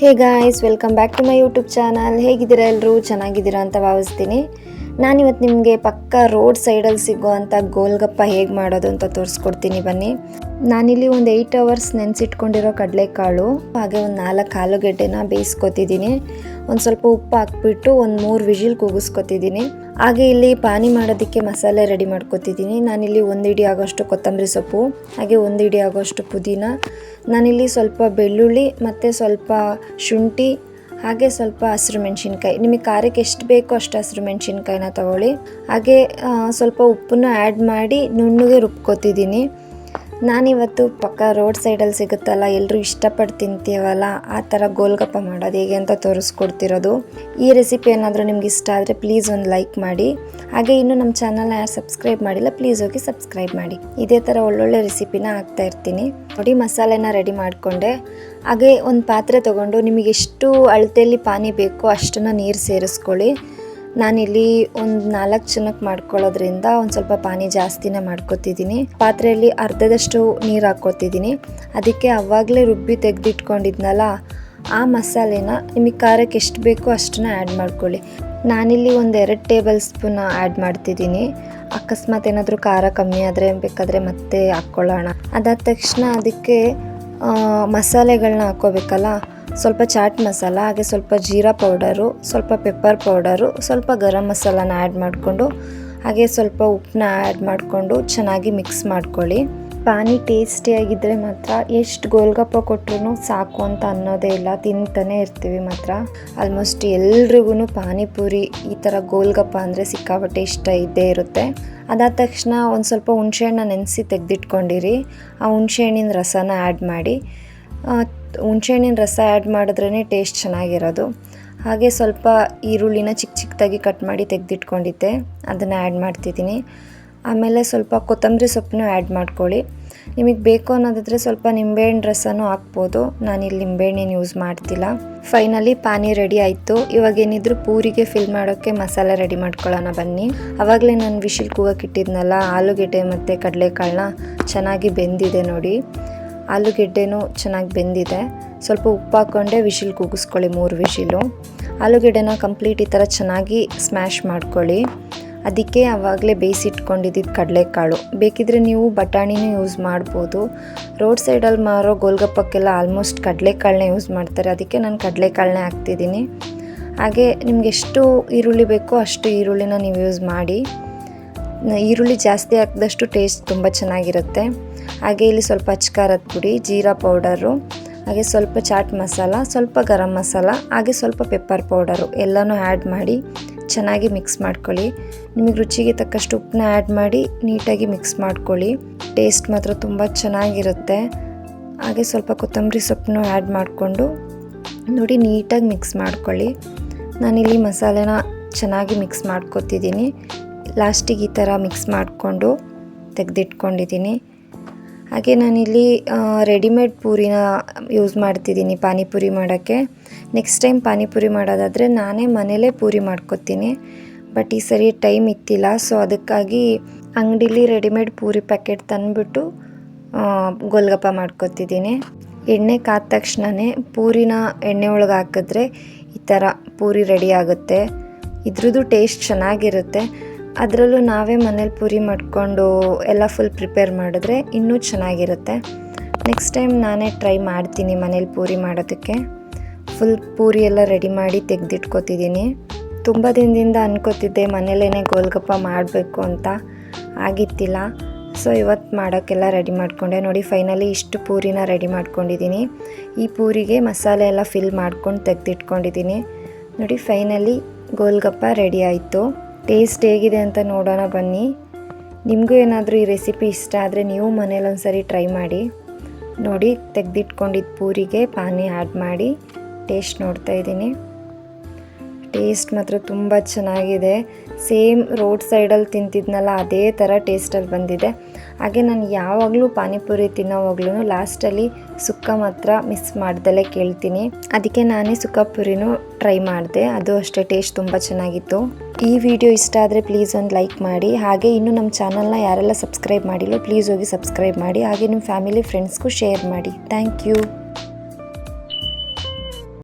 Hey guys, welcome back to my YouTube channel. ಹೇಗಿದ್ದೀರಾ ಎಲ್ಲರೂ ಚೆನ್ನಾಗಿದ್ದೀರಾ ಅಂತ ಭಾವಿಸ್ತೀನಿ. ನಾನಿವತ್ತು ನಿಮಗೆ ಪಕ್ಕ ರೋಡ್ ಸೈಡಲ್ಲಿ ಸಿಗುವಂಥ ಗೋಲ್ಗಪ್ಪ ಹೇಗೆ ಮಾಡೋದು ಅಂತ ತೋರಿಸ್ಕೊಡ್ತೀನಿ ಬನ್ನಿ. ನಾನಿಲ್ಲಿ ಒಂದು ಏಯ್ಟ್ ಅವರ್ಸ್ ನೆನೆಸಿಟ್ಕೊಂಡಿರೋ ಕಡಲೆಕಾಳು, ಹಾಗೆ ಒಂದು ನಾಲ್ಕು ಆಲೂಗೆಡ್ಡೆನ ಬೇಯಿಸ್ಕೊತಿದ್ದೀನಿ. ಒಂದು ಸ್ವಲ್ಪ ಉಪ್ಪು ಹಾಕ್ಬಿಟ್ಟು ಒಂದು ಮೂರು ವಿಜಿಲ್ ಕೂಗಿಸ್ಕೊತಿದ್ದೀನಿ. ಹಾಗೆ ಇಲ್ಲಿ ಪಾನಿ ಮಾಡೋದಕ್ಕೆ ಮಸಾಲೆ ರೆಡಿ ಮಾಡ್ಕೊತಿದ್ದೀನಿ. ನಾನಿಲ್ಲಿ ಒಂದು ಇಡಿ ಆಗೋಷ್ಟು ಕೊತ್ತಂಬರಿ ಸೊಪ್ಪು, ಹಾಗೆ ಒಂದು ಇಡಿ ಆಗೋಷ್ಟು ಪುದೀನ ನಾನಿಲ್ಲಿ ಸ್ವಲ್ಪ ಬೆಳ್ಳುಳ್ಳಿ ಮತ್ತು ಸ್ವಲ್ಪ ಶುಂಠಿ, ಹಾಗೆ ಸ್ವಲ್ಪ ಹಸಿರು ಮೆಣಸಿನ್ಕಾಯಿ. ನಿಮಗೆ ಖಾರಕ್ಕೆ ಎಷ್ಟು ಬೇಕೋ ಅಷ್ಟು ಹಸಿರು ಮೆಣಸಿನ್ಕಾಯಿನ ತಗೊಳ್ಳಿ. ಹಾಗೆ ಸ್ವಲ್ಪ ಉಪ್ಪನ್ನು ಆ್ಯಡ್ ಮಾಡಿ ನುಣ್ಣಗೆ ರುಬ್ಕೊತಿದ್ದೀನಿ. ನಾನಿವತ್ತು ಪಕ್ಕ ರೋಡ್ ಸೈಡಲ್ಲಿ ಸಿಗುತ್ತಲ್ಲ ಎಲ್ಲರೂ ಇಷ್ಟಪಟ್ಟು ತಿಂತೀವಲ್ಲ ಆ ಥರ ಗೋಲ್ಗಪ್ಪ ಮಾಡೋದು ಹೇಗೆ ಅಂತ ತೋರಿಸ್ಕೊಡ್ತಿರೋದು. ಈ ರೆಸಿಪಿ ಏನಾದರೂ ನಿಮ್ಗೆ ಇಷ್ಟ ಆದರೆ ಪ್ಲೀಸ್ ಒಂದು ಲೈಕ್ ಮಾಡಿ. ಹಾಗೆ ಇನ್ನೂ ನಮ್ಮ ಚಾನಲ್ನ ಯಾರು ಸಬ್ಸ್ಕ್ರೈಬ್ ಮಾಡಿಲ್ಲ, ಪ್ಲೀಸ್ ಹೋಗಿ ಸಬ್ಸ್ಕ್ರೈಬ್ ಮಾಡಿ. ಇದೇ ಥರ ಒಳ್ಳೊಳ್ಳೆ ರೆಸಿಪಿನ ಹಾಕ್ತಾ ಇರ್ತೀನಿ. ನೋಡಿ, ಮಸಾಲೆನ ರೆಡಿ ಮಾಡಿಕೊಂಡೆ. ಹಾಗೆ ಒಂದು ಪಾತ್ರೆ ತೊಗೊಂಡು ನಿಮಗೆ ಎಷ್ಟು ಅಳತೆಯಲ್ಲಿ ಪಾನಿ ಬೇಕೋ ಅಷ್ಟನ್ನು ನೀರು ಸೇರಿಸ್ಕೊಳ್ಳಿ. ನಾನಿಲ್ಲಿ ಒಂದು ನಾಲ್ಕು ಜನಕ್ಕೆ ಮಾಡ್ಕೊಳ್ಳೋದ್ರಿಂದ ಒಂದು ಸ್ವಲ್ಪ ಪಾನಿ ಜಾಸ್ತಿನೇ ಮಾಡ್ಕೊತಿದ್ದೀನಿ ಪಾತ್ರೆಯಲ್ಲಿ ಅರ್ಧದಷ್ಟು ನೀರು ಹಾಕ್ಕೊತಿದ್ದೀನಿ ಅದಕ್ಕೆ ಅವಾಗಲೇ ರುಬ್ಬಿ ತೆಗೆದಿಟ್ಕೊಂಡಿದ್ನಲ್ಲ, ಆ ಮಸಾಲೆನ ನಿಮಗೆ ಖಾರಕ್ಕೆ ಎಷ್ಟು ಬೇಕೋ ಅಷ್ಟನ್ನ ಆ್ಯಡ್ ಮಾಡ್ಕೊಳ್ಳಿ. ನಾನಿಲ್ಲಿ ಒಂದು ಎರಡು ಟೇಬಲ್ ಸ್ಪೂನ್ ಆ್ಯಡ್ ಮಾಡ್ತಿದ್ದೀನಿ ಅಕಸ್ಮಾತ್ ಏನಾದರೂ ಖಾರ ಕಮ್ಮಿ ಆದರೆ ಬೇಕಾದರೆ ಮತ್ತೆ ಹಾಕ್ಕೊಳ್ಳೋಣ. ಅದಾದ ತಕ್ಷಣ ಅದಕ್ಕೆ ಮಸಾಲೆಗಳನ್ನ ಹಾಕ್ಕೋಬೇಕಲ್ಲ ಸ್ವಲ್ಪ ಚಾಟ್ ಮಸಾಲ, ಹಾಗೆ ಸ್ವಲ್ಪ ಜೀರಾ ಪೌಡರು, ಸ್ವಲ್ಪ ಪೆಪ್ಪರ್ ಪೌಡರು, ಸ್ವಲ್ಪ ಗರಂ ಮಸಾಲನ ಆ್ಯಡ್ ಮಾಡಿಕೊಂಡು, ಹಾಗೆ ಸ್ವಲ್ಪ ಉಪ್ಪನ್ನ ಆ್ಯಡ್ ಮಾಡಿಕೊಂಡು ಚೆನ್ನಾಗಿ ಮಿಕ್ಸ್ ಮಾಡ್ಕೊಳ್ಳಿ. ಪಾನಿ ಟೇಸ್ಟಿಯಾಗಿದ್ದರೆ ಮಾತ್ರ ಎಷ್ಟು ಗೋಲ್ಗಪ್ಪ ಕೊಟ್ರೂ ಸಾಕು ಅಂತ ಅನ್ನೋದೇ ಇಲ್ಲ, ತಿಂತಾನೆ ಇರ್ತೀವಿ ಮಾತ್ರ. ಆಲ್ಮೋಸ್ಟ್ ಎಲ್ರಿಗೂ ಪಾನಿಪುರಿ ಈ ಥರ ಗೋಲ್ಗಪ್ಪ ಅಂದರೆ ಸಿಕ್ಕಾಪಟ್ಟೆ ಇಷ್ಟ ಇದ್ದೇ ಇರುತ್ತೆ. ಅದಾದ ತಕ್ಷಣ ಒಂದು ಸ್ವಲ್ಪ ಹುಣಸೆಹಣ್ಣ ನೆನೆಸಿ ತೆಗೆದಿಟ್ಕೊಂಡಿರಿ. ಆ ಹುಣಸೆಹಣ್ಣಿನ ರಸನ ಆ್ಯಡ್ ಮಾಡಿ. ಹುಣಸೆಹಣ್ಣಿನ ರಸ ಆ್ಯಡ್ ಮಾಡಿದ್ರೇ ಟೇಸ್ಟ್ ಚೆನ್ನಾಗಿರೋದು. ಹಾಗೆ ಸ್ವಲ್ಪ ಈರುಳ್ಳಿನ ಚಿಕ್ಕ ಚಿಕ್ಕದಾಗಿ ಕಟ್ ಮಾಡಿ ತೆಗೆದಿಟ್ಕೊಂಡಿದ್ದೆ. ಅದನ್ನು ಆ್ಯಡ್ ಮಾಡ್ತಿದ್ದೀನಿ. ಆಮೇಲೆ ಸ್ವಲ್ಪ ಕೊತ್ತಂಬರಿ ಸೊಪ್ಪನ್ನು ಆ್ಯಡ್ ಮಾಡ್ಕೊಳ್ಳಿ. ನಿಮಗೆ ಬೇಕು ಅನ್ನೋದಾದರೆ ಸ್ವಲ್ಪ ನಿಂಬೆಹಣ್ಣು ರಸನೂ ಹಾಕ್ಬೋದು. ನಾನಿಲ್ಲಿ ನಿಂಬೆಹಣ್ಣಿನ ಯೂಸ್ ಮಾಡ್ತಿಲ್ಲ. ಫೈನಲಿ ಪಾನಿ ರೆಡಿ ಆಯಿತು. ಇವಾಗ ಏನಿದ್ರು ಪೂರಿಗೆ ಫಿಲ್ ಮಾಡೋಕ್ಕೆ ಮಸಾಲೆ ರೆಡಿ ಮಾಡ್ಕೊಳ್ಳೋಣ ಬನ್ನಿ. ಆವಾಗಲೇ ನಾನು ವಿಶಿಲ್ ಕೂಗಕ್ಕೆ ಇಟ್ಟಿದ್ನಲ್ಲ, ಆಲೂಗೆಡ್ಡೆ ಮತ್ತು ಕಡಲೆಕಾಳನ್ನ ಚೆನ್ನಾಗಿ ಬೆಂದಿದೆ ನೋಡಿ. ಆಲೂಗೆಡ್ಡೆನೂ ಚೆನ್ನಾಗಿ ಬೆಂದಿದೆ. ಸ್ವಲ್ಪ ಉಪ್ಪು ಹಾಕ್ಕೊಂಡೆ ವಿಶಿಲ್ ಕೂಗಿಸ್ಕೊಳ್ಳಿ, ಮೂರು ವಿಶಿಲು ಆಲೂಗೆಡ್ಡೆನ ಕಂಪ್ಲೀಟ್ ಈ ಥರ ಚೆನ್ನಾಗಿ ಸ್ಮ್ಯಾಶ್ ಮಾಡ್ಕೊಳ್ಳಿ. ಅದಕ್ಕೆ ಆವಾಗಲೇ ಬೇಯಿಸಿಟ್ಕೊಂಡಿದ್ದಿದ್ದು ಕಡಲೆಕಾಳು. ಬೇಕಿದ್ರೆ ನೀವು ಬಟಾಣಿನೂ ಯೂಸ್ ಮಾಡ್ಬೋದು. ರೋಡ್ ಸೈಡಲ್ಲಿ ಮಾರೋ ಗೋಲ್ಗಪ್ಪಕ್ಕೆಲ್ಲ ಆಲ್ಮೋಸ್ಟ್ ಕಡಲೆಕಾಳನ್ನೇ ಯೂಸ್ ಮಾಡ್ತಾರೆ. ಅದಕ್ಕೆ ನಾನು ಕಡಲೆಕಾಳನ್ನೇ ಹಾಕ್ತಿದ್ದೀನಿ. ಹಾಗೆ ನಿಮ್ಗೆ ಎಷ್ಟು ಈರುಳ್ಳಿ ಬೇಕೋ ಅಷ್ಟು ಈರುಳ್ಳಿನ ನೀವು ಯೂಸ್ ಮಾಡಿ. ಈರುಳ್ಳಿ ಜಾಸ್ತಿ ಹಾಕಿದಷ್ಟು ಟೇಸ್ಟ್ ತುಂಬ ಚೆನ್ನಾಗಿರುತ್ತೆ. ಹಾಗೆ ಇಲ್ಲಿ ಸ್ವಲ್ಪ ಅಚ್ಕಾರದ ಪುಡಿ, ಜೀರಾ ಪೌಡರು, ಹಾಗೆ ಸ್ವಲ್ಪ ಚಾಟ್ ಮಸಾಲ, ಸ್ವಲ್ಪ ಗರಂ ಮಸಾಲ, ಹಾಗೆ ಸ್ವಲ್ಪ ಪೆಪ್ಪರ್ ಪೌಡರು ಎಲ್ಲನೂ ಆ್ಯಡ್ ಮಾಡಿ ಚೆನ್ನಾಗಿ ಮಿಕ್ಸ್ ಮಾಡ್ಕೊಳ್ಳಿ. ನಿಮಗೆ ರುಚಿಗೆ ತಕ್ಕಷ್ಟು ಉಪ್ಪನ್ನ ಆ್ಯಡ್ ಮಾಡಿ ನೀಟಾಗಿ ಮಿಕ್ಸ್ ಮಾಡ್ಕೊಳ್ಳಿ. ಟೇಸ್ಟ್ ಮಾತ್ರ ತುಂಬ ಚೆನ್ನಾಗಿರುತ್ತೆ. ಹಾಗೆ ಸ್ವಲ್ಪ ಕೊತ್ತಂಬರಿ ಸೊಪ್ಪನ್ನು ಆ್ಯಡ್ ಮಾಡಿಕೊಂಡು ನೋಡಿ ನೀಟಾಗಿ ಮಿಕ್ಸ್ ಮಾಡ್ಕೊಳ್ಳಿ. ನಾನಿಲ್ಲಿ ಮಸಾಲೆನ ಚೆನ್ನಾಗಿ ಮಿಕ್ಸ್ ಮಾಡ್ಕೊತಿದ್ದೀನಿ. ಲಾಸ್ಟಿಗೆ ಈ ಥರ ಮಿಕ್ಸ್ ಮಾಡಿಕೊಂಡು ತೆಗೆದಿಟ್ಕೊಂಡಿದ್ದೀನಿ. ಹಾಗೆ ನಾನಿಲ್ಲಿ ರೆಡಿಮೇಡ್ ಪೂರಿನ ಯೂಸ್ ಮಾಡ್ತಿದ್ದೀನಿ ಪಾನಿಪುರಿ ಮಾಡೋಕ್ಕೆ. ನೆಕ್ಸ್ಟ್ ಟೈಮ್ ಪಾನಿಪುರಿ ಮಾಡೋದಾದರೆ ನಾನೇ ಮನೇಲೇ ಪೂರಿ ಮಾಡ್ಕೊತೀನಿ. ಬಟ್ ಈ ಸರಿ ಟೈಮ್ ಇತ್ತಿಲ್ಲ, ಸೊ ಅದಕ್ಕಾಗಿ ಅಂಗಡೀಲಿ ರೆಡಿಮೇಡ್ ಪೂರಿ ಪ್ಯಾಕೆಟ್ ತಂದುಬಿಟ್ಟು ಗೋಲ್ಗಪ್ಪ ಮಾಡ್ಕೊತಿದ್ದೀನಿ. ಎಣ್ಣೆ ಕಾದ ತಕ್ಷಣವೇ ಪೂರಿನ ಎಣ್ಣೆ ಒಳಗೆ ಹಾಕಿದ್ರೆ ಈ ಥರ ಪೂರಿ ರೆಡಿ ಆಗುತ್ತೆ. ಇದ್ರದ್ದು ಟೇಸ್ಟ್ ಚೆನ್ನಾಗಿರುತ್ತೆ. ಅದರಲ್ಲೂ ನಾವೇ ಮನೇಲಿ ಪೂರಿ ಮಾಡಿಕೊಂಡು ಎಲ್ಲ ಫುಲ್ ಪ್ರಿಪೇರ್ ಮಾಡಿದ್ರೆ ಇನ್ನೂ ಚೆನ್ನಾಗಿರುತ್ತೆ. ನೆಕ್ಸ್ಟ್ ಟೈಮ್ ನಾನೇ ಟ್ರೈ ಮಾಡ್ತೀನಿ ಮನೇಲಿ ಪೂರಿ ಮಾಡೋದಕ್ಕೆ. ಫುಲ್ ಪೂರಿ ಎಲ್ಲ ರೆಡಿ ಮಾಡಿ ತೆಗೆದಿಟ್ಕೊತಿದ್ದೀನಿ. ತುಂಬ ದಿನದಿಂದ ಅನ್ಕೋತಿದ್ದೆ ಮನೇಲೇ ಗೋಲ್ಗಪ್ಪ ಮಾಡಬೇಕು ಅಂತ. ಆಗಿತ್ತಿಲ್ಲ. ಸೊ ಇವತ್ತು ಮಾಡೋಕ್ಕೆಲ್ಲ ರೆಡಿ ಮಾಡಿಕೊಂಡೆ. ನೋಡಿ ಫೈನಲಿ ಇಷ್ಟು ಪೂರಿನ ರೆಡಿ ಮಾಡ್ಕೊಂಡಿದ್ದೀನಿ. ಈ ಪೂರಿಗೆ ಮಸಾಲೆ ಎಲ್ಲ ಫಿಲ್ ಮಾಡ್ಕೊಂಡು ತೆಗೆದಿಟ್ಕೊಂಡಿದ್ದೀನಿ. ನೋಡಿ ಫೈನಲಿ ಗೋಲ್ಗಪ್ಪ ರೆಡಿ ಆಯಿತು. ಟೇಸ್ಟ್ ಹೇಗಿದೆ ಅಂತ ನೋಡೋಣ ಬನ್ನಿ. ನಿಮಗೂ ಏನಾದರೂ ಈ ರೆಸಿಪಿ ಇಷ್ಟ ಆದರೆ ನೀವು ಮನೇಲಿ ಒಂದ್ಸರಿ ಟ್ರೈ ಮಾಡಿ. ನೋಡಿ ತೆಗೆದಿಟ್ಕೊಂಡಿದ್ದ ಪೂರಿಗೆ ಪಾನಿ ಆ್ಯಡ್ ಮಾಡಿ ಟೇಸ್ಟ್ ನೋಡ್ತಾ ಇದ್ದೀನಿ. ಟೇಸ್ಟ್ ಮಾತ್ರ ತುಂಬ ಚೆನ್ನಾಗಿದೆ. ಸೇಮ್ ರೋಡ್ ಸೈಡಲ್ಲಿ ತಿಂತಿದ್ನಲ್ಲ, ಅದೇ ಥರ ಟೇಸ್ಟಲ್ಲಿ ಬಂದಿದೆ. ಹಾಗೆ ನಾನು ಯಾವಾಗಲೂ ಪಾನಿಪುರಿ ತಿನ್ನೋವಾಗ್ಲೂ ಲಾಸ್ಟಲ್ಲಿ ಸುಕ್ಕ ಮಾತ್ರ ಮಿಸ್ ಮಾಡ್ದಲೇ ಕೇಳ್ತೀನಿ. ಅದಕ್ಕೆ ನಾನೇ ಸುಕ್ಕ ಪುರಿನೂ ಟ್ರೈ ಮಾಡಿದೆ, ಅದು ಅಷ್ಟೇ ಟೇಸ್ಟ್ ತುಂಬ ಚೆನ್ನಾಗಿತ್ತು. ಈ ವಿಡಿಯೋ ಇಷ್ಟ ಆದರೆ ಪ್ಲೀಸ್ ಒಂದು ಲೈಕ್ ಮಾಡಿ, ಹಾಗೆ ಇನ್ನು ನಮ್ಮ ಚಾನಲ್ನ ಯಾರೆಲ್ಲ ಸಬ್ಸ್ಕ್ರೈಬ್ ಮಾಡಿಲ್ಲ ಪ್ಲೀಸ್ ಹೋಗಿ ಸಬ್ಸ್ಕ್ರೈಬ್ ಮಾಡಿ, ಹಾಗೆ ನಿಮ್ಮ ಫ್ಯಾಮಿಲಿ, ಫ್ರೆಂಡ್ಸ್ಗೂ ಶೇರ್ ಮಾಡಿ. Thank you.